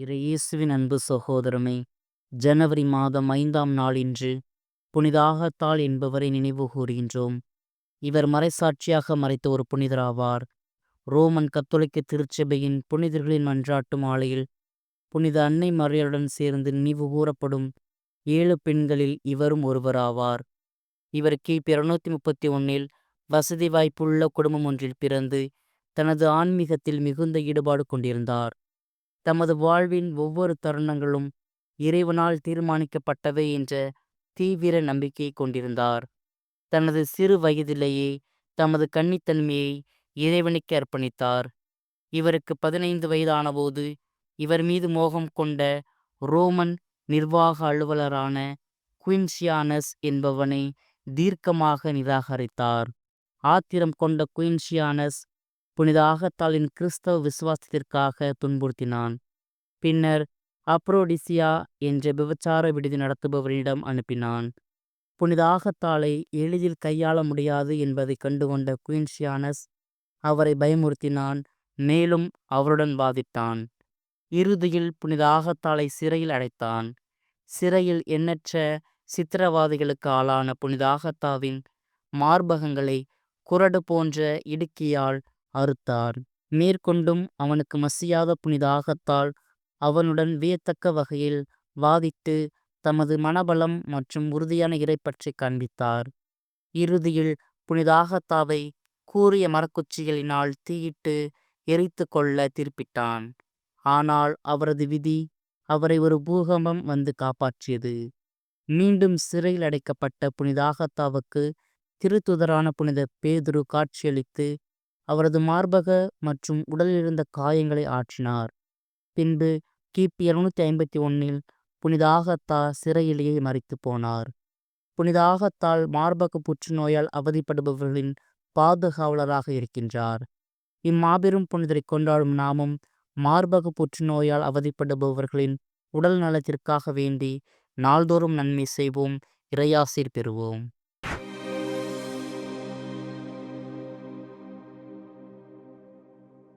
இறையேசுவின் அன்பு சகோதரமே ஜனவரி மாதம் ஐந்தாம் நாள் இன்று புனிதாகத்தாள் என்பவரை நினைவு கூறுகின்றோம். இவர் மறைசாட்சியாக மறைத்த ஒரு புனிதராவார். ரோமன் கத்தோலிக்க திருச்சபையின் புனிதர்களின் மன்றாட்டும் ஆலையில் புனித அன்னை மறையருடன் சேர்ந்து நினைவு கூறப்படும் ஏழு பெண்களில் இவரும் ஒருவராவார். இவர் கிபி இருநூத்தி முப்பத்தி ஒன்னில் வசதி வாய்ப்புள்ள குடும்பம் ஒன்றில் பிறந்து தனது ஆன்மீகத்தில் மிகுந்த ஈடுபாடு கொண்டிருந்தார். தமது வாழ்வின் ஒவ்வொரு தருணங்களும் இறைவனால் தீர்மானிக்கப்பட்டவை என்ற தீவிர நம்பிக்கை கொண்டிருந்தார். தனது சிறு வயதிலேயே தமது கன்னித்தன்மையை இறைவனுக்கு அர்ப்பணித்தார். இவருக்கு பதினைந்து வயதானபோது இவர் மீது மோகம் கொண்ட ரோமன் நிர்வாக அலுவலரான குயின்சியானஸ் என்பவனை தீர்க்கமாக நிராகரித்தார். ஆத்திரம் கொண்ட குயின்சியானஸ் புனித ஆகத்தாளின் கிறிஸ்தவ விசுவாசத்திற்காக துன்புறுத்தினான். பின்னர் அப்ரோடிசியா என்ற விபச்சார விடுதி நடத்துபவரிடம் அனுப்பினான். புனித ஆகத்தாளை எளிதில் கையாள முடியாது என்பதை கண்டுகொண்ட குயின்ஷியானஸ் அவரை பயமுறுத்தினான் மேலும் அவருடன் வாதிட்டான். இறுதியில் புனித ஆகத்தாலை சிறையில் அடைத்தான். சிறையில் எண்ணற்ற சித்திரவாதிகளுக்கு ஆளான புனித ஆகத்தாவின் மார்பகங்களை குரடு போன்ற இடுக்கியால் அறுத்தார். மேற்கொண்டும் அவனுக்கு மசியாத புனித ஆகத்தால் அவனுடன் வியத்தக்க வகையில் வாதிட்டு தமது மனபலம் மற்றும் உறுதியான இறைப்பற்றி காண்பித்தார். இறுதியில் புனித ஆகத்தாவை கூறிய மரக்குச்சிகளினால் தீயிட்டு எரித்து கொள்ள திருப்பிட்டான். ஆனால் அவரது விதி அவரை ஒரு பூகம்பம் வந்து காப்பாற்றியது. மீண்டும் சிறையில் அடைக்கப்பட்ட புனித ஆகத்தாவுக்கு திருத்துதரான புனித பேதுரு காட்சியளித்து அவரது மார்பக மற்றும் உடலில் இருந்த காயங்களை ஆற்றினார். பின்பு கிபி இருநூத்தி ஐம்பத்தி ஒன்னில் புனித ஆகத்தா சிறையிலேயே மறித்து போனார். புனித ஆகத்தால் மார்பக புற்றுநோயால் அவதிப்படுபவர்களின் பாதுகாவலராக இருக்கின்றார். இம்மாபெரும் புனிதரை கொண்டாடும் நாமும் மார்பக புற்றுநோயால் அவதிப்படுபவர்களின் உடல் நலத்திற்காக வேண்டி நாள்தோறும் நன்மை செய்வோம் இறையாசீர் பெறுவோம்.